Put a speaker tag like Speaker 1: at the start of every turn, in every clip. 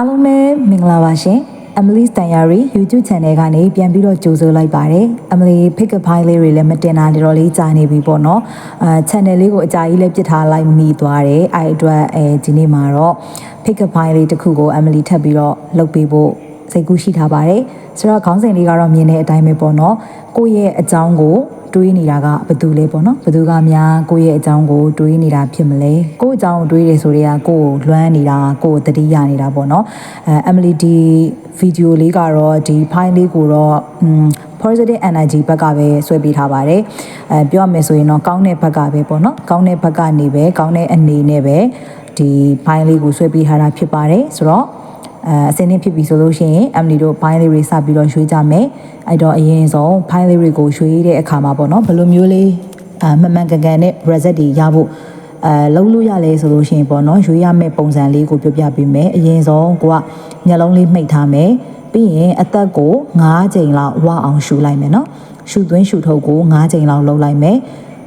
Speaker 1: အားလုံးပဲမင်္ဂလာပါရှင် Emily's Diary YouTube channel ကနေပြန်ပြီးတော့ကြိုဆိုလိုက်ပါတယ် Emily pick up file လေးတွေလည်းမတင်တာတော်တော်လေးကြာနေပြီပေါ့နော်အဲ channel လေးကိုအကြာကြီးလည်းပြစ်ထားလိုက်မိသွားတယ်အဲအတွက်အဲဒီနေ့မှာတော့ pick up file လေးတစ်ခုကို Emily ထပ်ပြီးတော့လုပ်ပေးဖို့ စိတ်ကူးရှိထားပါတယ်ဆိုတော့ခေါင်းစဉ်လေးကတော့မြင်တဲ့အတိုင်းပဲပေါ့နော်ကိုယ့်ရဲ့အကြောင်းကိုတွေးနေတာကဘယ်သူလဲပေါ့နော်ဘယ်သူကများကိုယ့်ရဲ့အကြောင်းကိုတွေးနေတာဖြစ်မလဲကိုယ့်အကြောင်းကိုတွေးတယ်ဆိုတွေကကိုယ့်ကိုလွမ်းနေတာကိုယ့်ကိုတတိယနေတာပေါ့နော်အဲ Emily ဒီဗီဒီယိုလေးကတော့ဒီ file လေးကိုတော့ positive energy ဘက်ကပဲဆွဲပေးထားပါတယ်အဲပြောရမယ်ဆိုရင်တော့ကောင်းတဲ့ဘက်ကပဲပေါ့နော်ကောင်းတဲ့ဘက်ကနေပဲကောင်းတဲ့အနေနဲ့ပဲဒီ file လေးကိုဆွဲပေးထားတာဖြစ်ပါတယ်ဆိုတော့ အဲအစင်းင်းဖြစ်ပြီဆိုလို့ရှိရင် Emily တို့ file လေးတွေစပြီးတော့ရွှေ့ကြမယ်အဲ့တော့အရင်ဆုံး file လေးတွေကိုရွှေ့တဲ့အခါမှာပေါ့နော်ဘယ်လိုမျိုးလေးအမမှန်ကန်ကန်နဲ့ result တွေရဖို့အဲလုံးလို့ရလဲဆိုလို့ရှိရင်ပေါ့နော်ရွေးရမယ့်ပုံစံလေးကိုပြောပြပေးမယ်အရင်ဆုံးကိုကမျက်လုံးလေးမှိတ်ထားမယ်ပြီးရင်အသက်ကို9ချိန်လောက်ဝအောင်ရှူလိုက်မယ်နော်ရှူသွင်းရှူထုတ်ကို9ချိန်လောက်လုပ်လိုက်မယ်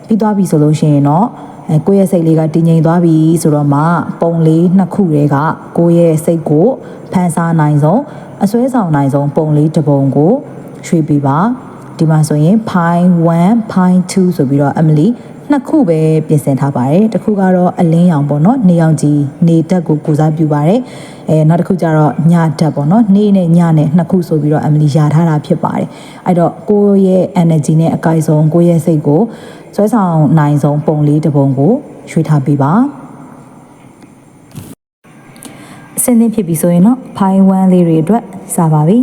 Speaker 1: ပြီးသွားပြီဆိုလို့ရှိရင်တော့အဲ ကိုယ့်ရဲ့စိတ်လေးကတည်ငြိမ်သွားပြီဆိုတော့မှပုံလေးနှစ်ခုတည်းကကိုယ့်ရဲ့စိတ်ကိုဖန်ဆားနိုင်ဆုံးအစွဲဆောင်နိုင်ဆုံးပုံလေးတစ်ပုံကိုရွှေ့ပေးပါဒီမှာဆိုရင် pi 1 pi 2ဆိုပြီးတော့ Emily နှစ်ခုပဲပြင်ဆင်ထားပါတယ်တစ်ခုကတော့အလင်းရောင်ပေါ့နော်နေရောင်ကြီးနေတက်ကိုကိုစားပြုပါတယ်အဲနောက်တစ်ခုကျတော့ညတက်ပေါ့နော်နေနဲ့ညနဲ့နှစ်ခုဆိုပြီးတော့ Emily ယာထားတာဖြစ်ပါတယ်အဲ့တော့ကိုယ့်ရဲ့ energy နဲ့အကိုက်ဆုံးကိုယ့်ရဲ့စိတ်ကိုဆွဲဆောင်နိုင်ဆုံးပုံလေးတစ်ပုံကိုရွှေ့ထားပေးပါအစင်းသင်းဖြစ်ပြီဆိုရင်တော့ pi 1လေးတွေအတွက်စပါပြီ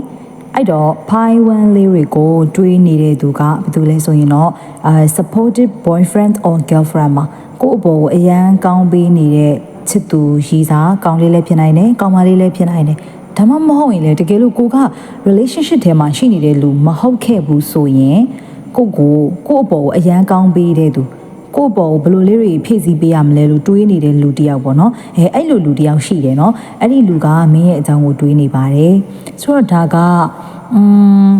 Speaker 1: အဲ့တော့ pi 1လေးတွေကိုတွေးနေတဲ့သူကဘာလို့လဲဆိုရင်တော့အဲ supportive boyfriend or girlfriend မှာကိုယ့်အပေါ်ကိုအရန်ကောင်းပေးနေတဲ့ချစ်သူရီစားကောင်းလေးလည်းဖြစ်နိုင်တယ်ကောင်းမလေးလည်းဖြစ်နိုင်တယ်ဒါမှမဟုတ်ရင်လေတကယ်လို့ကိုက relationship ထဲမှာရှိနေတဲ့လူမဟုတ်ခဲ့ဘူးဆိုရင်ကိုကိုကိုယ့်အပေါ်ကိုအရန်ကောင်းပေးတဲ့သူကိုယ့်ဘောကိုဘယ်လိုလေးတွေဖြည့်ဆည်းပေးရမလဲလို့တွေးနေတဲ့လူတစ်ယောက်ပေါ့နော်အဲအဲ့လိုလူတစ်ယောက်ရှိတယ်နော်အဲ့ဒီလူကမင်းရဲ့အကြောင်းကိုတွေးနေပါတယ်ဆိုတော့ဒါက อืม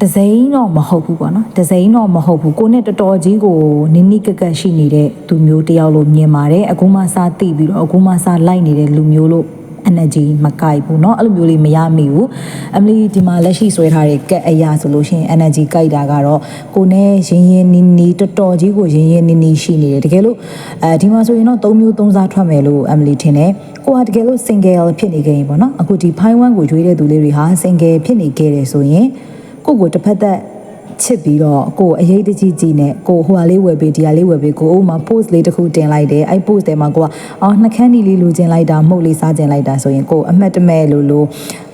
Speaker 1: ဒဇိန်တော့မဟုတ်ဘူးပေါ့နော်ဒဇိန်တော့မဟုတ်ဘူးကိုနဲ့တော်တော်ကြီးကိုနိနိကကက်ရှိနေတဲ့သူမျိုးတစ်ယောက်လို့မြင်ပါတယ်အခုမှစသိပြီးတော့အခုမှစလိုက်နေတဲ့လူမျိုးလို့ energy မကိုက်ဘူးเนาะအဲ့လိုမျိုးလေးမရမိဘူးအမလီဒီမှာလက်ရှိဆွဲထားတဲ့ကက်အရာဆိုလို့ရှိရင် energy ကိုက်တာကတော့ကိုနဲ့ရင်းရင်းနီးနီးတော်တော်ကြီးကိုရင်းရင်းနီးနီးရှိနေတယ်တကယ်လို့အဲဒီမှာဆိုရင်တော့၃မျိုး၃စားထွက်မယ်လို့အမလီထင်တယ်ကိုကတကယ်လို့ single ဖြစ်နေခဲ့ရင်ပေါ့နော်အခုဒီ pi 1ကိုရွေးတဲ့သူလေးတွေဟာ single ဖြစ်နေခဲ့တယ်ဆိုရင်ကိုကိုတစ်ဖက်သက် ချစ်ပြီးတော့ကိုအရေးတကြီးကြီးနဲ့ကိုဟိုဟာလေးဝယ်ပေးဒီဟာလေးဝယ်ပေးကိုအိုးမှာ post လေးတစ်ခုတင်လိုက်တယ်အဲ့ post ထဲမှာကိုကအော်နှခမ်းဒီလေးလိုချင်လိုက်တာမှုတ်လေးစားချင်လိုက်တာဆိုရင်ကိုအမှတ်တမဲ့လို့လို့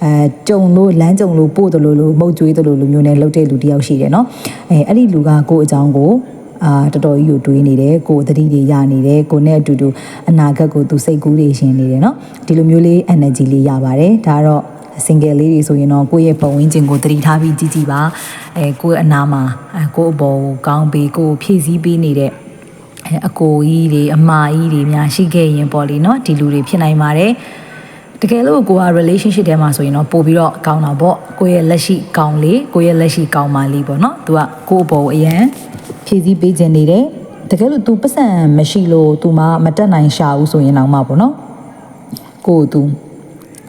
Speaker 1: အဲကြုံလို့လမ်းကြုံလို့ပို့တယ်လို့လို့မှုတ်ကြွေးတယ်လို့လို့မျိုးနဲ့လှုပ်တဲ့လူတယောက်ရှိတယ်เนาะအဲအဲ့ဒီလူကကိုအကြောင်းကိုအာတော်တော်ကြီးကိုတွေးနေတယ်ကိုသတိတွေရနေတယ်ကိုနဲ့အတူတူအနာဂတ်ကိုသူစိတ်ကူးတွေရှင်နေတယ်เนาะဒီလိုမျိုးလေး energy လေးရပါတယ်ဒါကတော့ single လေးတွေဆိုရင်တော့ကိုယ့်ရဲ့ပုံဝန်းကျင်ကိုတတိထားပြီးကြည့်ကြည့်ပါအဲကိုယ့်အနာမှာအဲကိုယ့်အပေါ်ကိုကောင်းပြီးကိုယ်ဖြည့်ဆည်းပေးနေတဲ့အဲအကိုကြီးတွေအမကြီးတွေများရှိခဲ့ရင်ပေါ့လေနော်ဒီလူတွေဖြစ်နိုင်ပါတယ်တကယ်လို့ကိုက relationship ထဲမှာဆိုရင်တော့ပို့ပြီးတော့ကောင်းတာပေါ့ကိုယ့်ရဲ့လက်ရှိကောင်းလေးကိုယ့်ရဲ့လက်ရှိကောင်းမလေးပေါ့နော်သူကကိုယ့်အပေါ်ကိုအရန်ဖြည့်ဆည်းပေးခြင်းနေတယ်တကယ်လို့ तू ပတ်စံမရှိလို့ तू မမတက်နိုင်ရှာဘူးဆိုရင်တော့မှပေါ့နော်ကိုယ် तू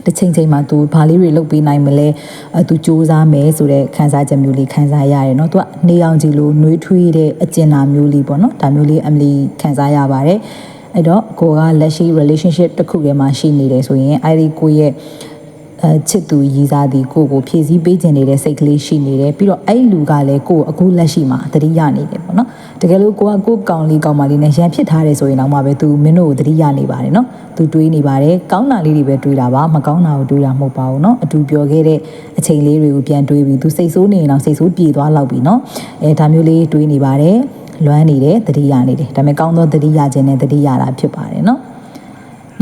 Speaker 1: တစ်ချိန်ချိန်မှာ तू ဘာလေးတွေလုပ်ပေးနိုင်မလဲအဲ तू စူးစမ်းမယ်ဆိုတဲ့ခံစားချက်မျိုးလေးခံစားရတယ်เนาะ तू ကနေအောင်ကြည့်လို့နှွေးထွေးတဲ့အကျဉ်းနာမျိုးလေးပေါ့เนาะဒါမျိုးလေးအမလီခံစားရပါတယ်အဲ့တော့ကိုကလက်ရှိ relationship တစ်ခုထဲမှာရှိနေတယ်ဆိုရင်အဲ့ဒီကိုရဲ့အဲချစ်သူရည်စားသည်ကိုကိုဖြည့်ဆည်းပေးခြင်းနေတဲ့စိတ်ကလေးရှိနေတယ်ပြီးတော့အဲ့လူကလည်းကိုအခုလက်ရှိမှာတတိယနေတယ်ပေါ့နော်တ ် ကယ်လို့ကိုကကိုကောင်လေးကောင်မလေးနဲ့ရန်ဖြစ်ထားတယ်ဆိုရင်တော့မှပဲသူမင်းတို့ကိုသတိရနေပါတယ်နော်သူတွေးနေပါတယ်ကောင်းတာလေးတွေပဲတွေးတာပါမကောင်းတာကိုတွေးတာမဟုတ်ပါဘူးနော်အတူပြောခဲ့တဲ့အချိန်လေးတွေကိုပြန်တွေးပြီးသူစိတ်ဆိုးနေရင်တော့စိတ်ဆိုးပြေသွားလောက်ပြီနော်အဲဒါမျိုးလေးတွေးနေပါတယ်လွမ်းနေတယ်သတိရနေတယ်ဒါပေမဲ့ကောင်းသောသတိရခြင်းနဲ့သတိရတာဖြစ်ပါတယ်နော်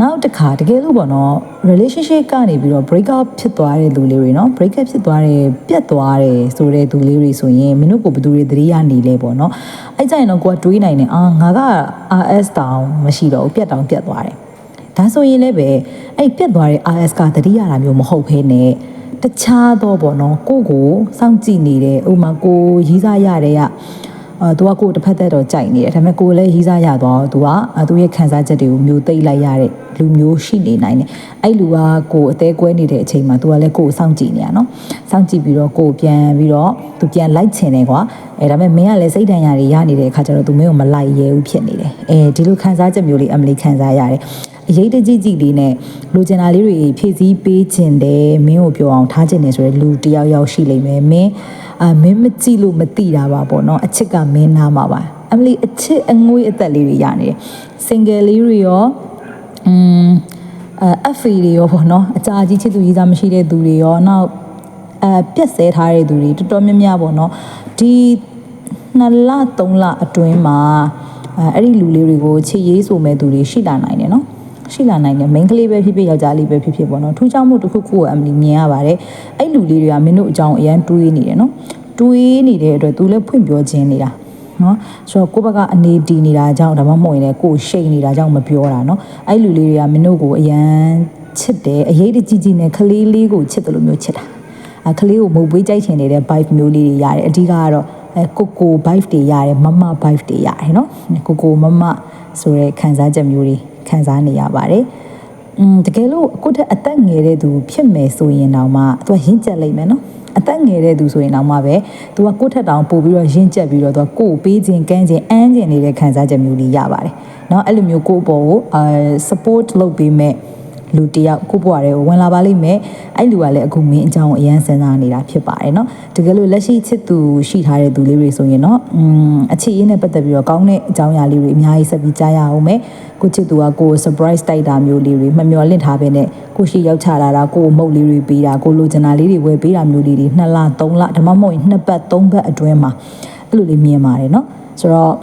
Speaker 1: နောက်တစ်ခါတကယ်လို့ပေါ့နော် relationship ကနေပြီးတော့ break up ဖြစ်သွားတဲ့လူလေးတွေနော် break up ဖြစ်သွားတယ်ပြတ်သွားတယ်ဆိုတဲ့သူလေးတွေဆိုရင်မင်းတို့ကိုဘယ်သူတွေသတိရနေလဲပေါ့နော်အဲ့ကြရင်တော့ကိုကတွေးနိုင်တယ်အာငါက RS တောင်မရှိတော့ဘူးပြတ်တောင်ပြတ်သွားတယ်ဒါဆိုရင်လည်းပဲအဲ့ပြတ်သွားတဲ့ RS ကသတိရတာမျိုးမဟုတ်ဘဲနဲ့တခြားတော့ပေါ့နော်ကိုကိုစောင့်ကြည့်နေတဲ့ဥမာကိုရီးစားရတဲ့ကအာ သူကကိုယ်တစ်ဖက်သက်တော့ကြိုက်နေတယ်ဒါပေမဲ့ကိုယ်လည်းရီးစားရသွားတော့သူကအာသူရဲ့ခံစားချက်တွေကိုမျိုးသိမ့်လိုက်ရတဲ့လူမျိုးရှိနေနိုင်တယ်အဲ့လူကကိုယ်အသေးကွဲနေတဲ့အချိန်မှာသူကလည်းကိုယ်ကိုစောင့်ကြည့်နေရနော်စောင့်ကြည့်ပြီးတော့ကိုယ်ပြန်ပြီးတော့သူပြန်လိုက်ချင်တယ်ကွာအဲဒါပေမဲ့မင်းကလည်းစိတ်ဒဏ်ရာတွေရနေတဲ့အခါကျတော့သူမင်းကိုမလိုက်ရဲဘူးဖြစ်နေတယ်အဲဒီလိုခံစားချက်မျိုးလေးအမလီခံစားရတယ် အရေးတကြီးကြီးလေးနဲ့လူကျင်တာလေးတွေဖြည့်ဆည်းပေးခြင်းတယ်မင်းကိုပြောအောင်ထားခြင်းတယ်ဆိုရယ်လူတယောက်ယောက်ရှိလိမ့်မယ်မင်းအာမင်းမကြည့်လို့မသိတာပါပေါ့နော်အချစ်ကမင်းနာမှာပါအမလီအချစ်အငွေးအသက်လေးတွေရနေတယ် single လေးတွေရောอืมအဖေတွေရောပေါ့နော်အကြာကြီးချစ်သူကြီးစားမရှိတဲ့သူတွေရောနောက်အဲပြက်ဆဲထားတဲ့သူတွေတော်တော်များများပေါ့နော်ဒီနှစ်လသုံးလအတွင်းမှာအဲအဲ့ဒီလူလေးတွေကိုချစ်ရေးဆိုမဲ့သူတွေရှိလာနိုင်တယ်နော် ရှိလာနိုင်တယ် main ကလေးပဲဖြစ်ဖြစ်ယောက်ျားလေးပဲဖြစ်ဖြစ်ပေါ့နော်ထူးခြားမှုတစ်ခုခုကိုအမလီမြင်ရပါတယ်အဲ့လူလေးတွေကမင်းတို့အကြောင်းအရန်တွေးနေတယ်နော်တွေးနေတဲ့အတွက်သူလည်းဖွင့်ပြောခြင်းနေတာနော်ဆိုတော့ကိုယ့်ဘက်ကအနေတည်နေတာကြောင့်ဒါမှမဟုတ်ရင်လည်းကိုယ်ရှိန်နေတာကြောင့်မပြောတာနော်အဲ့လူလေးတွေကမင်းတို့ကိုအရန်ချစ်တယ်အရေးတကြီးကြီးနဲ့ကလေးလေးကိုချစ်တယ်လို့မျိုးချစ်တာအခလေးကိုမုတ်ပွေးကြိုက်ချင်နေတဲ့ vibe မျိုးလေးတွေရတယ်အဓိကကတော့အဲကိုကို vibe တွေရတယ်မမ vibe တွေရတယ်နော်ကိုကိုမမဆိုတဲ့ခံစားချက်မျိုးတွေ ခံစားနေရပါတယ်อืมတကယ်လို့အခုထက်အသက်ငယ်တဲ့သူဖြစ်မယ်ဆိုရင်တော့မှသူကရင့်ကျက်လိမ့်မယ်နော်အသက်ငယ်တဲ့သူဆိုရင်တော့မှပဲသူကကိုယ့်ထက်တောင်ပို့ပြီးတော့ရင့်ကျက်ပြီးတော့သူကကိုယ်ပေးခြင်းကမ်းခြင်းအမ်းခြင်းနေတဲ့ခံစားချက်မျိုးလေးရပါတယ်เนาะအဲ့လိုမျိုးကိုယ့်ဘောကိုအဲ support လုပ်ပေးမဲ့ လူတယောက်ကိုယ့်ဘဝတွေကိုဝင်လာပါလိမ့်မယ်အဲ့လူကလည်းအခုမင်းအကြောင်းကိုအရန်စဉ်းစားနေတာဖြစ်ပါတယ်เนาะတကယ်လို့လက်ရှိချစ်သူရှိထားတဲ့သူလေးတွေဆိုရင်เนาะอืมအချစ်ရင်းနဲ့ပတ်သက်ပြီးတော့ကောင်းတဲ့အကြောင်းအရာလေးတွေအများကြီးဆက်ပြီးကြားရအောင်မယ်ကိုချစ်သူကကို surprise တိုက်တာမျိုးလေးတွေမမျှော်လင့်ထားဘဲနဲ့ကိုရှိရောက်ချလာတာကိုမုတ်လေးတွေပေးတာကိုလိုချင်တာလေးတွေဝယ်ပေးတာမျိုးလေးတွေ2လ3လဒါမှမဟုတ်ရင်2ပတ်3ပတ်အတွင်းမှာအဲ့လိုလေးမြင်ပါတယ်เนาะဆိုတော့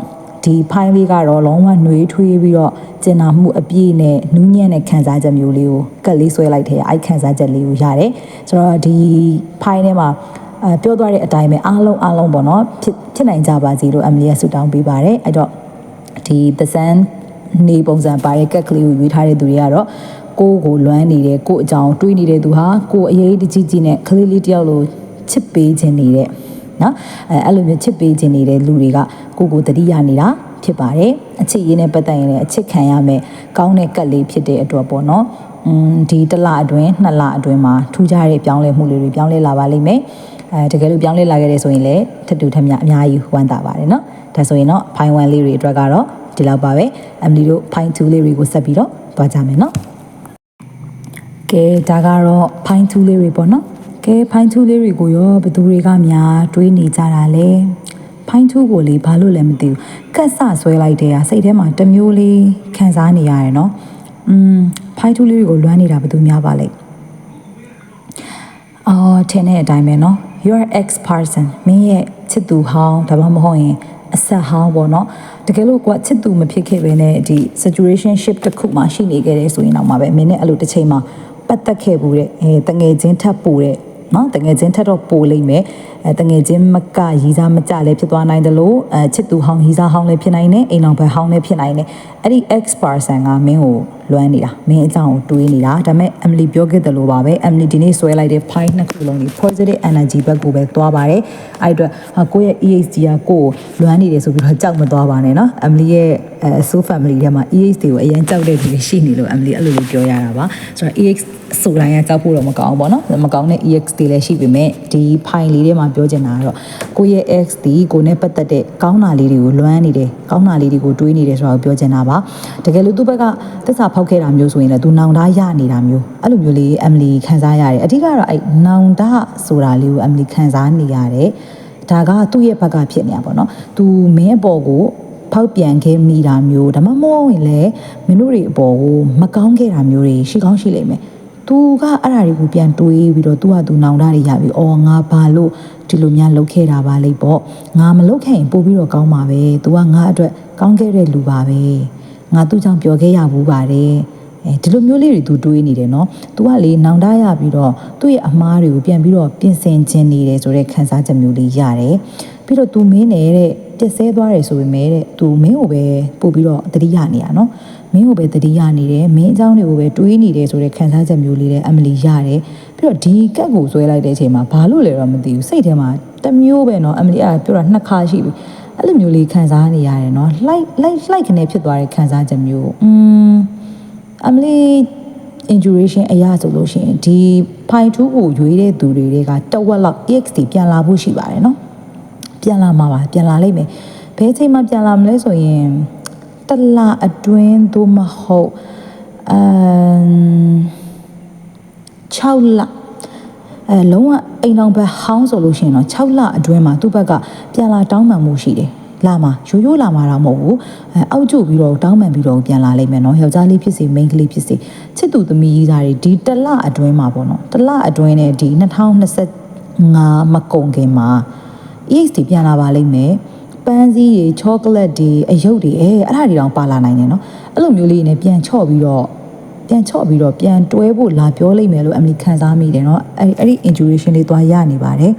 Speaker 1: ဒီဖိုင်းလေးကတော့လုံးဝနှွေးထွေးပြီးတော့ကျင်နာမှုအပြည့်နဲ့နူးညံ့တဲ့ခံစားချက်မျိုးလေးကိုကတ်လေးဆွဲလိုက်တဲ့အဲ့ခံစားချက်လေးကိုရတယ်ဆိုတော့ဒီဖိုင်းထဲမှာအဲပြောသွားတဲ့အတိုင်းပဲအားလုံးအားလုံးပေါ့နော်ဖြစ်ဖြစ်နိုင်ကြပါစေလို့အမလီကဆုတောင်းပေးပါတယ်အဲ့တော့ဒီ the sun နေပုံစံပါတဲ့ကက်ကလေးကိုရွေးထားတဲ့သူတွေကတော့ကိုကိုလွမ်းနေတဲ့ကိုအကြောင်းတွေးနေတဲ့သူဟာကိုအရေးတကြီးကြီးနဲ့ကလေးလေးတယောက်လိုချစ်ပေးခြင်းနေတဲ့ နော်အဲအဲ့လိုမျိုးချစ်ပေးခြင်းနေတဲ့လူတွေကကိုကိုတတိယနေတာဖြစ်ပါတယ်အချစ်ရင်းနဲ့ပတ်သက်ရင်လည်းအချစ်ခံရမယ်ကောင်းတဲ့ကက်လေးဖြစ်တဲ့အတွက်ပေါ့နော်อืมဒီတစ်လအတွင်းနှစ်လအတွင်းမှာထူးခြားတဲ့ပြောင်းလဲမှုလေးတွေပြောင်းလဲလာပါလိမ့်မယ်အဲတကယ်လို့ပြောင်းလဲလာခဲ့တဲ့ဆိုရင်လည်းထပ်တူထပ်မြအများကြီးဝမ်းသာပါတယ်เนาะဒါဆိုရင်တော့ဖိုင်ဝမ်လေးတွေအတွက်ကတော့ဒီလောက်ပါပဲအမ်လီတို့ဖိုင်2လေးတွေကိုဆက်ပြီးတော့သွားကြမယ်เนาะကဲဒါကတော့ဖိုင်2လေးတွေပေါ့နော် ကဲဖိုင်းထူးလေးတွေကိုရောဘသူတွေကများတွေးနေကြတာလဲဖိုင်းထူးကိုလေဘာလို့လဲမသိဘူးကက်ဆဆွဲလိုက်တဲ့ဟာစိတ်ထဲမှာတမျိုးလေးခံစားနေရတယ်နော်อืมဖိုင်းထူးလေးတွေကိုလွမ်းနေတာဘသူများပါလဲအော်ထင်တဲ့အတိုင်းပဲနော် your ex person မင်းရဲ့ချစ်သူဟောင်းဒါမှမဟုတ်ရင်အဆက်ဟောင်းပေါ့နော်တကယ်လို့ကွာချစ်သူမဖြစ်ခဲ့ပဲနဲ့ဒီ situation ship တစ်ခုမှရှိနေခဲ့တယ်ဆိုရင်တော့မှပဲမင်းနဲ့အဲ့လိုတစ်ချိန်မှာပတ်သက်ခဲ့ဘူးတဲ့အဲတငယ်ချင်းထပ်ပူတဲ့ နော်တငယ်ချင်းထက်တော့ပိုလိမ့်မယ်အဲတငယ်ချင်းမကရီစားမကြလည်းဖြစ်သွားနိုင်တယ်လို့အဲချစ်သူဟောင်းရီစားဟောင်းလည်းဖြစ်နိုင်တယ်အိမ်အောင်ဘက်ဟောင်းလည်းဖြစ်နိုင်တယ်အဲ့ဒီ ex person ကမင်းကို လွမ်းနေတာမင်းအကြောင်းကိုတွေးနေတာဒါပေမဲ့ Emily ပြောခဲ့တယ်လို့ပါပဲ Emily ဒီနေ့ဆွဲလိုက်တဲ့ file နှစ်ခုလုံးကြီး positive energy ဘက်ကိုပဲသွားပါတယ်အဲ့အတွက်ကိုယ့်ရဲ့ EHD ကကိုယ်လွမ်းနေတယ်ဆိုပြီးတော့ကြောက်မသွားပါနဲ့နော် Emily ရဲ့ soul family ထဲမှာ EHD ကိုအရင်ကြောက်တဲ့သူတွေရှိနေလို့ Emily အဲ့လိုလိုပြောရတာပါဆိုတော့ EH ဆိုတိုင်းကကြောက်ဖို့တော့မကောင်းဘူးပေါ့နော်မကောင်းတဲ့ EX တွေလည်းရှိပေမဲ့ဒီ file လေးထဲမှာပြောချင်တာကတော့ကိုယ့်ရဲ့ X ဒီကိုနဲ့ပတ်သက်တဲ့ကောင်းတာလေးတွေကိုလွမ်းနေတယ်ကောင်းတာလေးတွေကိုတွေးနေတယ်ဆိုတော့ပြောချင်တာပါတကယ်လို့သူ့ဘက်ကသစ္စာဖောက်ထောက်ခဲ့တာမျိုးဆိုရင်လည်းသူနောင်တရနေတာမျိုးအဲ့လိုမျိုးလေးအမလီခံစားရတယ်အဓိကတော့အဲ့နောင်တဆိုတာလေးကိုအမလီခံစားနေရတယ်ဒါကသူ့ရဲ့ဘက်ကဖြစ်နေတာပေါ့နော်သူမင်းအပေါ်ကိုဖောက်ပြန်ခဲ့မိတာမျိုးဒါမှမဟုတ်ရင်လည်းမင်းတို့တွေအပေါ်ကိုမကောင်းခဲ့တာမျိုးတွေရှိကောင်းရှိလိမ့်မယ်သူကအဲ့ဒါတွေကိုပြန်တွေးပြီးတော့သူကသူနောင်တတွေရပြီးအော်ငါဘာလို့ဒီလိုများလုပ်ခဲ့တာပါလိမ့်ပေါ့ငါမလုပ်ခဲ့ရင်ပို့ပြီးတော့ကောင်းပါပဲသူကငါအတွက်ကောင်းခဲ့တဲ့လူပါပဲ ငါသူ့ကြောင့်ပျော်ခဲ့ရဘူးပါတယ်အဲဒီလိုမျိုးလေးတွေသူတွေးနေတယ်နော်။ तू ကလေနောင်တရပြီးတော့သူ့ရဲ့အမားတွေကိုပြန်ပြီးတော့ပြင်ဆင်ခြင်းနေတယ်ဆိုတဲ့ခံစားချက်မျိုးလေးရတယ်။ပြီးတော့ तू မင်းနေတဲ့ပြည့်စဲသွားတယ်ဆိုပေမဲ့တဲ့ तू မင်းကိုပဲပို့ပြီးတော့တတိယနေရနော်။မင်းကိုပဲတတိယနေတယ်မင်းအကြောင်းတွေကိုပဲတွေးနေတယ်ဆိုတဲ့ခံစားချက်မျိုးလေးတဲ့အမလီရတယ်။ပြီးတော့ဒီကက်ကိုဆွဲလိုက်တဲ့အချိန်မှာဘာလို့လဲတော့မသိဘူးစိတ်ထဲမှာတမျိုးပဲနော်အမလီကပြောတာနှစ်ခါရှိပြီ။ အဲ့လိုမျိုးလေးခံစားနေရတယ်နော် light light light ကနေဖြစ်သွားတဲ့ခံစားချက်မျိုးอืมအမလီ injuration အရာဆိုလို့ရှိရင်ဒီ pi 2ကိုရွေးတဲ့သူတွေတွေကတဝက်လောက် ext ပြန်လာဖို့ရှိပါတယ်နော်ပြန်လာမှာပါပြန်လာလိမ့်မယ်ဘယ်ချိန်မှပြန်လာမလဲဆိုရင်တလအတွင်းသို့မဟုတ်အမ်6လ အဲလုံးဝအိမ်အောင်ဘက်ဟောင်းဆိုလို့ရှိရင်တော့6လအတွင်းမှာသူ့ဘက်ကပြန်လာတောင်းပန်မှုရှိတယ်လာမှာရိုးရိုးလာမှာတော့မဟုတ်ဘူးအဲအောက်ကျပြီးတော့တောင်းပန်ပြီးတော့ပြန်လာလိမ့်မယ်နော်ယောက်ျားလေးဖြစ်စေမိန်းကလေးဖြစ်စေချစ်သူသမီးကြီးသားတွေဒီတစ်လအတွင်းမှာပေါ့နော်တစ်လအတွင်းနဲ့ဒီ2025မကုန်ခင်မှာ EXT ပြန်လာပါလိမ့်မယ်ပန်းစည်းတွေချောကလက်တွေအယုတ်တွေအဲအဲ့ဒါတွေတောင်ပါလာနိုင်တယ်နော်အဲ့လိုမျိုးလေးနဲ့ပြန်ချော့ပြီးတော့ ပြန်ချော့ပြီးတော့ပြန်တွဲဖို့လာပြောလိမ့်မယ်လို့အမလီခံစားမိတယ်เนาะအဲ့အဲ့ဒီ intuition လေးသွားရနေပါတယ်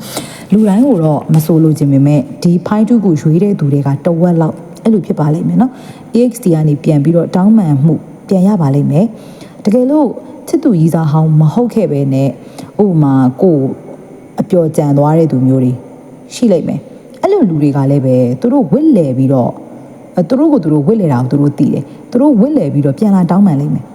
Speaker 1: လူတိုင်းကိုတော့မဆိုလို့ခြင်းပေမဲ့ဒီဖိုင်းတူကိုရွေးတဲ့သူတွေကတဝက်လောက်အဲ့လိုဖြစ်ပါလိမ့်မယ်เนาะ EXT ကနေပြန်ပြီးတော့တောင်းပန်မှုပြန်ရပါလိမ့်မယ်တကယ်လို့ချစ်သူရီစာဟောင်းမဟုတ်ခဲ့ပဲနဲ့ဥပမာကိုအပျော်ကြံသွားတဲ့သူမျိုးတွေရှိလိမ့်မယ်အဲ့လိုလူတွေကလည်းပဲသူတို့ဝစ်လဲပြီးတော့အဲသူတို့ကိုသူတို့ဝစ်လဲတာကိုသူတို့သိတယ်သူတို့ဝစ်လဲပြီးတော့ပြန်လာတောင်းပန်လိမ့်မယ်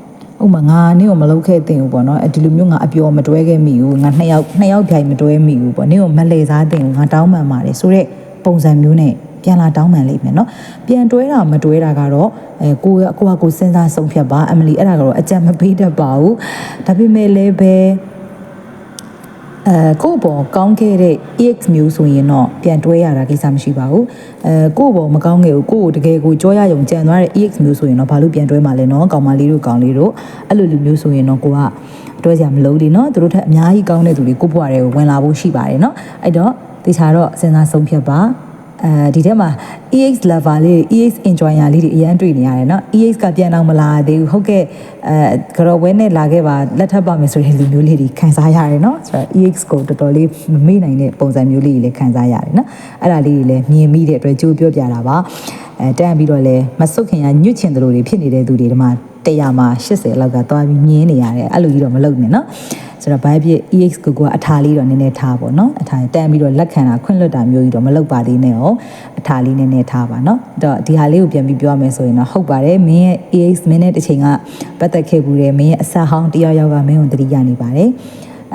Speaker 1: ဥပမာငါနင့်ကိုမလုပ်ခဲ့တင်ဘူးပေါ့နော်အဲဒီလိုမျိုးငါအပျော်မတွဲခဲ့မိဘူးငါနှစ်ယောက်နှစ်ယောက်ပြိုင်မတွဲမိဘူးပေါ့နင့်ကိုမလဲစားတင်ဘူးငါတောင်းပန်ပါတယ်ဆိုတော့ပုံစံမျိုးနဲ့ပြန်လာတောင်းပန်လိမ့်မယ်နော်ပြန်တွဲတာမတွဲတာကတော့အဲကိုကကိုကကိုစဉ်းစားဆုံးဖြတ်ပါအမလီအဲ့ဒါကတော့အကြံမပေးတတ်ပါဘူးဒါပေမဲ့လည်းပဲ အဲကို့ဘော်ကောင်းခဲ့တဲ့ EX မျိုးဆိုရင်တော့ပြန်တွဲရတာကိစ္စမရှိပါဘူးအဲကို့ဘော်မကောင်းခဲ့ဘူးကို့ကိုတကယ်ကိုကြောရရုံကြံသွားတဲ့ EX မျိုးဆိုရင်တော့ဘာလို့ပြန်တွဲမှာလဲနော်ကောင်မလေးတို့ကောင်လေးတို့အဲ့လိုလူမျိုးဆိုရင်တော့ကိုကတွဲစရာမလိုဘူးလीနော်သူတို့ထက်အများကြီးကောင်းတဲ့သူတွေကို့ဘွားတွေကိုဝင်လာဖို့ရှိပါတယ်နော်အဲ့တော့တေချာတော့စဉ်းစားဆုံးဖြတ်ပါ အဲဒီထဲမှာ EX lover လေး EX enjoyer လေးတွေအရန်တွေ့နေရတယ်เนาะ EX ကပြန်တော့မလာသေးဘူးဟုတ်ကဲ့အဲကြော်ဝဲနဲ့လာခဲ့ပါလက်ထပ်ပါမယ်ဆိုတဲ့လူမျိုးလေးတွေခံစားရတယ်เนาะဆိုတော့ EX ကိုတော်တော်လေးမမေ့နိုင်တဲ့ပုံစံမျိုးလေးတွေလည်းခံစားရတယ်เนาะအဲ့ဒါလေးတွေလည်းမြင်မိတဲ့အတွက်ကြိုးပြောပြတာပါအဲတန်းပြီးတော့လည်းမဆုတ်ခင်ကညွတ်ချင်တယ်လို့တွေဖြစ်နေတဲ့သူတွေဒီမှာ 100မှာ80လောက်ကသွားပြီးမြင်းနေရတယ်အဲ့လိုကြီးတော့မလုပ်နဲ့နော်ဆိုတော့ Bible EX ကိုကအထာလေးတော့နည်းနည်းထားပါတော့အထာတန်ပြီးတော့လက်ခံတာခွင့်လွှတ်တာမျိုးကြီးတော့မလုပ်ပါသေးနဲ့哦အထာလေးနည်းနည်းထားပါနော်အဲ့တော့ဒီဟာလေးကိုပြန်ပြီးပြောရမယ်ဆိုရင်တော့ဟုတ်ပါတယ်မင်းရဲ့ EX မင်းနဲ့တစ်ချိန်ကပတ်သက်ခဲ့ဘူးတယ်မင်းရဲ့အစာဟောင်းတယောက်ယောက်ကမင်းကိုတတိယနေပါတယ်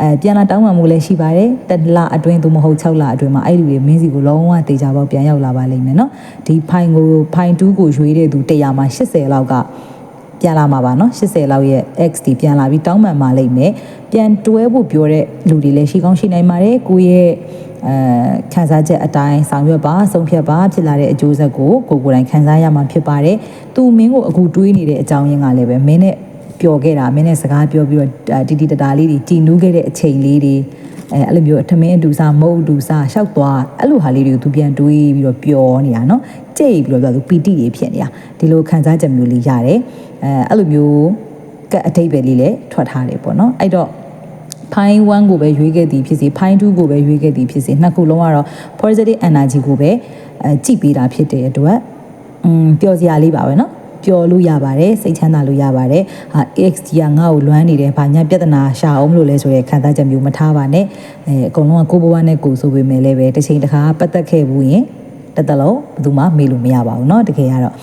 Speaker 1: အဲပြန်လာတောင်းပန်မှုလည်းရှိပါတယ်တလအတွင်းသူမဟုတ်6လအတွင်းမှာအဲ့လူတွေမင်းစီကိုလုံးဝတေချာပေါက်ပြန်ရောက်လာပါလိမ့်မယ်နော်ဒီဖိုင်ကိုဖိုင်2ကိုရွေးတဲ့သူ100မှာ80လောက်က ပြန်လာမှာပါနော်80လောက်ရဲ့ x ဒီပြန်လာပြီးတောင်းပန်ပါလိမ့်မယ်ပြန်တွဲဖို့ပြောတဲ့လူတွေလည်းရှိကောင်းရှိနိုင်ပါတယ်ကိုရဲ့အဲခန်းစားချက်အတိုင်းဆောင်ရွက်ပါဆုံးဖြတ်ပါဖြစ်လာတဲ့အကျိုးဆက်ကိုကိုကိုယ်တိုင်ခန်းစားရမှာဖြစ်ပါတယ်သူမင်းကိုအခုတွေးနေတဲ့အကြောင်းရင်းကလည်းပဲမင်းနဲ့ပျော်ခဲ့တာမင်းနဲ့စကားပြောပြီးတော့တီတီတတာလေးတွေကြည်နူးခဲ့တဲ့အချိန်လေးတွေ အဲအဲ့လိုမျိုးအထမင်းအတူစားမုတ်အတူစားရှောက်သွားအဲ့လိုဟာလေးတွေကိုသူပြန်တွေးပြီးတော့ပျော်နေတာเนาะကြိတ်ပြီးတော့သူပီတိတွေဖြစ်နေတာဒီလိုခံစားချက်မျိုးလေးရတယ်အဲအဲ့လိုမျိုးကအတိတ်ပဲလေးလည်းထွက်ထားတယ်ပေါ့เนาะအဲ့တော့ဖိုင်း1ကိုပဲရွေးခဲ့သည်ဖြစ်စေဖိုင်း2ကိုပဲရွေးခဲ့သည်ဖြစ်စေနှစ်ခုလုံးကတော့ positive energy ကိုပဲအဲကြည့်ပေးတာဖြစ်တဲ့အတွက်อืมပျော်စရာလေးပါပဲเนาะ ပျော်လို့ရပါတယ်စိတ်ချမ်းသာလို့ရပါတယ်ဟာ XD ကငါ့ကိုလွမ်းနေတယ်ဘာညာပြဿနာရှာအောင်မလို့လဲဆိုရဲခံစားချက်မျိုးမထားပါနဲ့အဲအကုန်လုံးကကိုဘဝနဲ့ကိုဆိုပေမဲ့လည်းပဲတစ်ချိန်တစ်ခါပတ်သက်ခဲ့ဘူးရင်တစ်တလုံးဘယ်သူမှမေးလို့မရပါဘူးเนาะတကယ်ကတော့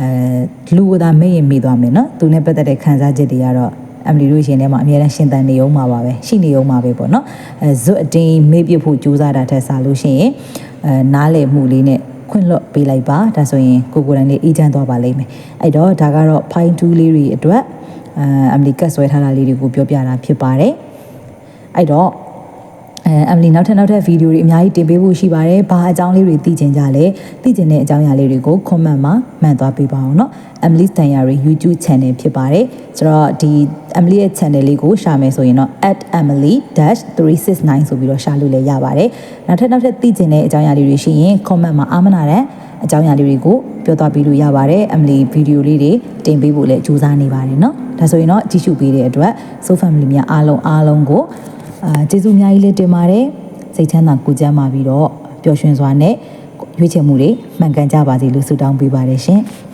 Speaker 1: အဲလူကသာမေးရင်မေးသွားမယ်เนาะသူနဲ့ပတ်သက်တဲ့ခံစားချက်တွေကတော့အမလီတို့ရှင်ထဲမှာအများနဲ့ရှင်တန်နေအောင်မှာပါပဲရှိနေအောင်မှာပဲပေါ့နော်အဲဇွတ်အတင်းမေ့ပြဖို့ကြိုးစားတာထက်စားလို့ရှိရင်အဲနားလည်မှုလေးနဲ့ ခွင့်လွတ်ပေးလိုက်ပါဒါဆိုရင်ကိုကိုယ်တိုင်လေးအေးချမ်းသွားပါလိမ့်မယ်အဲ့တော့ဒါကတော့ fine tool လေးတွေအတွက်အဲအမလီကတ်ဆွဲထားတာလေးတွေကိုပြောပြတာဖြစ်ပါတယ်အဲ့တော့ အဲအမလီနောက်ထပ်နောက်ထပ်ဗီဒီယိုတွေအများကြီးတင်ပေးဖို့ရှိပါတယ်။ဘာအကြောင်းလေးတွေသိချင်ကြလဲ။သိချင်တဲ့အကြောင်းအရာလေးတွေကို comment မှာမှန်သွားပေးပါအောင်နော်။ Emily Tanyari YouTube channel ဖြစ်ပါတယ်။ဆိုတော့ဒီ Emily ရဲ့ channel လေးကိုရှာမယ်ဆိုရင်တော့ @emily-369 ဆိုပြီးတော့ရှာလို့လည်းရပါတယ်။နောက်ထပ်နောက်ထပ်သိချင်တဲ့အကြောင်းအရာလေးတွေရှိရင် comment မှာအာမနာတဲ့အကြောင်းအရာလေးတွေကိုပြောသွားပေးလို့ရပါတယ်။ Emily ဗီဒီယိုလေးတွေတင်ပေးဖို့လည်းကြိုးစားနေပါတယ်နော်။ဒါဆိုရင်တော့ကြည့်ရှုပေးတဲ့အတွက် So Family များအားလုံးအားလုံးကို အာကျေးဇူးအများကြီးလေးတင်ပါတယ်စိတ်ချမ်းသာကိုကြမ်းပါပြီးတော့ပျော်ရွှင်စွာနဲ့ရွေးချယ်မှုတွေမှန်ကန်ကြပါစေလို့ဆုတောင်းပေးပါတယ်ရှင်။